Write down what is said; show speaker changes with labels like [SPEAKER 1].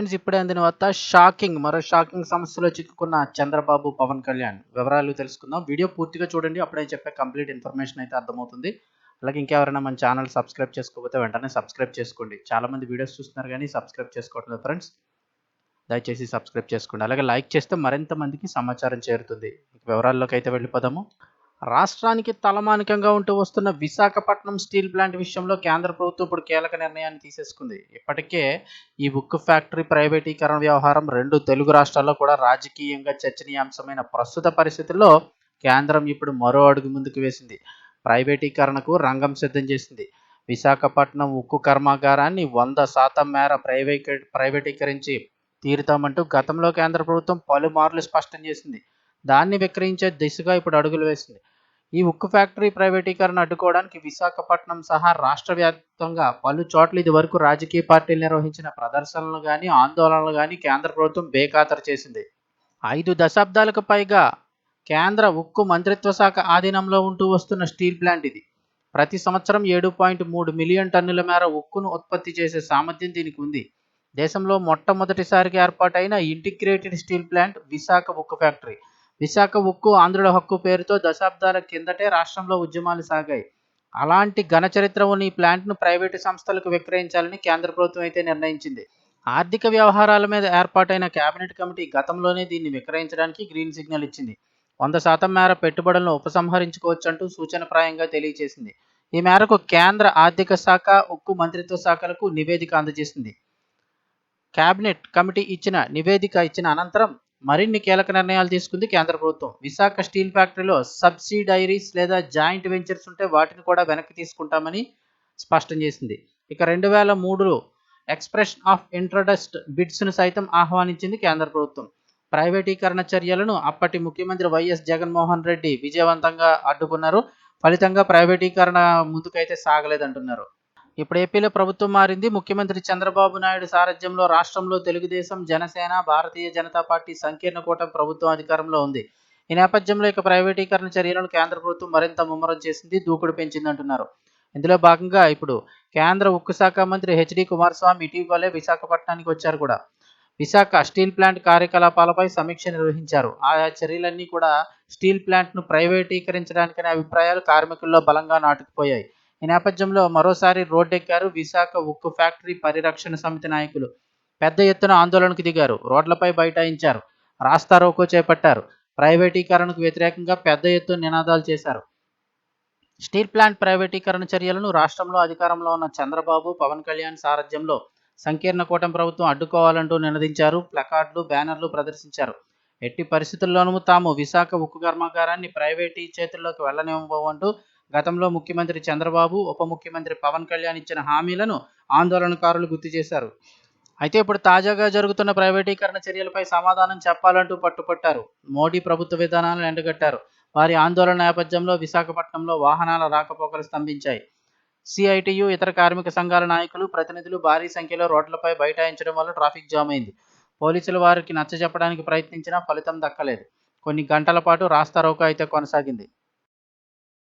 [SPEAKER 1] Friends ఇప్పుడే అందిన వార్త షాకింగ్ మరో షాకింగ్ సమస్యలో చిక్కుకున్న చంద్రబాబు పవన్ కళ్యాణ్. వివరాలు తెలుసుకుందాం. వీడియో పూర్తిగా చూడండి. అప్పుడే చెప్పే కంప్లీట్ ఇన్ఫర్మేషన్ అయితే అర్థమవుతుంది. అలాగే ఇంకెవరైనా మన ఛానల్ సబ్స్క్రైబ్ చేసుకోకపోతే వెంటనే సబ్స్క్రైబ్ చేసుకోండి. చాలా మంది వీడియోస్ చూస్తున్నారు కానీ సబ్స్క్రైబ్ చేసుకోవట్లేదు ఫ్రెండ్స్. దయచేసి సబ్స్క్రైబ్ చేసుకోండి. అలాగే లైక్ చేస్తే మరింత మందికి సమాచారం చేరుతుంది. వివరాల్లోకి అయితే వెళ్ళిపోదాము. రాష్ట్రానికి తలమానికంగా ఉంటూ వస్తున్న విశాఖపట్నం స్టీల్ ప్లాంట్ విషయంలో కేంద్ర ప్రభుత్వం ఇప్పుడు కీలక నిర్ణయాన్ని తీసేసుకుంది. ఇప్పటికే ఈ ఉక్కు ఫ్యాక్టరీ ప్రైవేటీకరణ వ్యవహారం రెండు తెలుగు రాష్ట్రాల్లో కూడా రాజకీయంగా చర్చనీయాంశమైన ప్రస్తుత పరిస్థితుల్లో కేంద్రం ఇప్పుడు మరో అడుగు ముందుకు వేసింది. ప్రైవేటీకరణకు రంగం సిద్ధం చేసింది. విశాఖపట్నం ఉక్కు కర్మాగారాన్ని వంద శాతం మేర ప్రైవేట్ ప్రైవేటీకరించి తీరుతామంటూ గతంలో కేంద్ర ప్రభుత్వం పలుమార్లు స్పష్టం చేసింది. దాన్ని విక్రయించే దిశగా ఇప్పుడు అడుగులు వేసింది. ఈ ఉక్కు ఫ్యాక్టరీ ప్రైవేటీకరణ అడ్డుకోవడానికి విశాఖపట్నం సహా రాష్ట్ర వ్యాప్తంగా పలు చోట్ల ఇది వరకు రాజకీయ పార్టీలు నిర్వహించిన ప్రదర్శనలు కానీ ఆందోళనలు కానీ కేంద్ర ప్రభుత్వం బేఖాతరు చేసింది. ఐదు దశాబ్దాలకు పైగా కేంద్ర ఉక్కు మంత్రిత్వ శాఖ ఆధీనంలో ఉంటూ వస్తున్న స్టీల్ ప్లాంట్ ఇది. ప్రతి సంవత్సరం ఏడు పాయింట్ మూడు మిలియన్ టన్నుల మేర ఉక్కును ఉత్పత్తి చేసే సామర్థ్యం దీనికి ఉంది. దేశంలో మొట్టమొదటిసారిగా ఏర్పాటైన ఇంటిగ్రేటెడ్ స్టీల్ ప్లాంట్ విశాఖ ఉక్కు ఫ్యాక్టరీ. విశాఖ ఉక్కు ఆంధ్రుల హక్కు పేరుతో దశాబ్దాల కిందటే రాష్ట్రంలో ఉద్యమాలు సాగాయి. అలాంటి ఘన చరిత్ర ఉన్న ఈ ప్లాంట్ను ప్రైవేటు సంస్థలకు విక్రయించాలని కేంద్ర ప్రభుత్వం అయితే నిర్ణయించింది. ఆర్థిక వ్యవహారాల మీద ఏర్పాటైన కేబినెట్ కమిటీ గతంలోనే దీన్ని విక్రయించడానికి గ్రీన్ సిగ్నల్ ఇచ్చింది. వంద శాతం మేర పెట్టుబడులను ఉపసంహరించుకోవచ్చంటూ సూచనప్రాయంగా తెలియజేసింది. ఈ మేరకు కేంద్ర ఆర్థిక శాఖ ఉక్కు మంత్రిత్వ శాఖలకు నివేదిక అందజేసింది. కేబినెట్ కమిటీ ఇచ్చిన నివేదిక ఇచ్చిన అనంతరం మరిన్ని కీలక నిర్ణయాలు తీసుకుంది కేంద్ర ప్రభుత్వం. విశాఖ స్టీల్ ఫ్యాక్టరీలో సబ్సిడైరీస్ లేదా జాయింట్ వెంచర్స్ ఉంటే వాటిని కూడా వెనక్కి తీసుకుంటామని స్పష్టం చేసింది. ఇక రెండు వేల మూడులో ఎక్స్ప్రెషన్ ఆఫ్ ఇంట్రడస్ట్ బిడ్స్ను సైతం ఆహ్వానించింది కేంద్ర ప్రభుత్వం. ప్రైవేటీకరణ చర్యలను అప్పటి ముఖ్యమంత్రి వైఎస్ జగన్మోహన్ రెడ్డి విజయవంతంగా అడ్డుకున్నారు. ఫలితంగా ప్రైవేటీకరణ ముందుకైతే సాగలేదంటున్నారు. ఇప్పుడు ఏపీలో ప్రభుత్వం మారింది. ముఖ్యమంత్రి చంద్రబాబు నాయుడు సారథ్యంలో రాష్ట్రంలో తెలుగుదేశం జనసేన భారతీయ జనతా పార్టీ సంకీర్ణ కూటమి ప్రభుత్వం అధికారంలో ఉంది. ఈ నేపథ్యంలో ఇక ప్రైవేటీకరణ చర్యలను కేంద్ర ప్రభుత్వం మరింత ముమ్మరం చేసింది దూకుడు పెంచిందంటున్నారు. ఇందులో భాగంగా ఇప్పుడు కేంద్ర ఉక్కు శాఖ మంత్రి హెచ్డి కుమారస్వామి ఇటీవలే విశాఖపట్నానికి వచ్చారు కూడా. విశాఖ స్టీల్ ప్లాంట్ కార్యకలాపాలపై సమీక్ష నిర్వహించారు. ఆయా చర్యలన్నీ కూడా స్టీల్ ప్లాంట్ను ప్రైవేటీకరించడానికనే అభిప్రాయాలు కార్మికుల్లో బలంగా నాటుకుపోయాయి. ఈ నేపథ్యంలో మరోసారి రోడ్డెక్కారు విశాఖ ఉక్కు ఫ్యాక్టరీ పరిరక్షణ సమితి నాయకులు. పెద్ద ఎత్తున ఆందోళనకు దిగారు. రోడ్లపై బైఠాయించారు. రాస్తారోకో చేపట్టారు. ప్రైవేటీకరణకు వ్యతిరేకంగా పెద్ద ఎత్తున నినాదాలు చేశారు. స్టీల్ ప్లాంట్ ప్రైవేటీకరణ చర్యలను రాష్ట్రంలో అధికారంలో ఉన్న చంద్రబాబు పవన్ కళ్యాణ్ సారథ్యంలో సంకీర్ణ కూటమి ప్రభుత్వం అడ్డుకోవాలంటూ నినదించారు. ప్లకార్డులు బ్యానర్లు ప్రదర్శించారు. ఎట్టి పరిస్థితుల్లోనూ తాము విశాఖ ఉక్కు కర్మాగారాన్ని ప్రైవేటీ చేతుల్లోకి వెళ్ళనివ్వబోమంటూ గతంలో ముఖ్యమంత్రి చంద్రబాబు ఉప ముఖ్యమంత్రి పవన్ కళ్యాణ్ ఇచ్చిన హామీలను ఆందోళనకారులు గుర్తు చేశారు. అయితే ఇప్పుడు తాజాగా జరుగుతున్న ప్రైవేటీకరణ చర్యలపై సమాధానం చెప్పాలంటూ పట్టుపట్టారు. మోడీ ప్రభుత్వ విధానాలను ఎండగట్టారు. వారి ఆందోళన నేపథ్యంలో విశాఖపట్నంలో వాహనాల రాకపోకలు స్తంభించాయి. సిఐటియు ఇతర కార్మిక సంఘాల నాయకులు ప్రతినిధులు భారీ సంఖ్యలో రోడ్లపై బైఠాయించడం వల్ల ట్రాఫిక్ జామ్ అయింది. పోలీసులు వారికి నచ్చజెప్పడానికి ప్రయత్నించినా ఫలితం దక్కలేదు. కొన్ని గంటల పాటు రాస్తారోకో అయితే కొనసాగింది.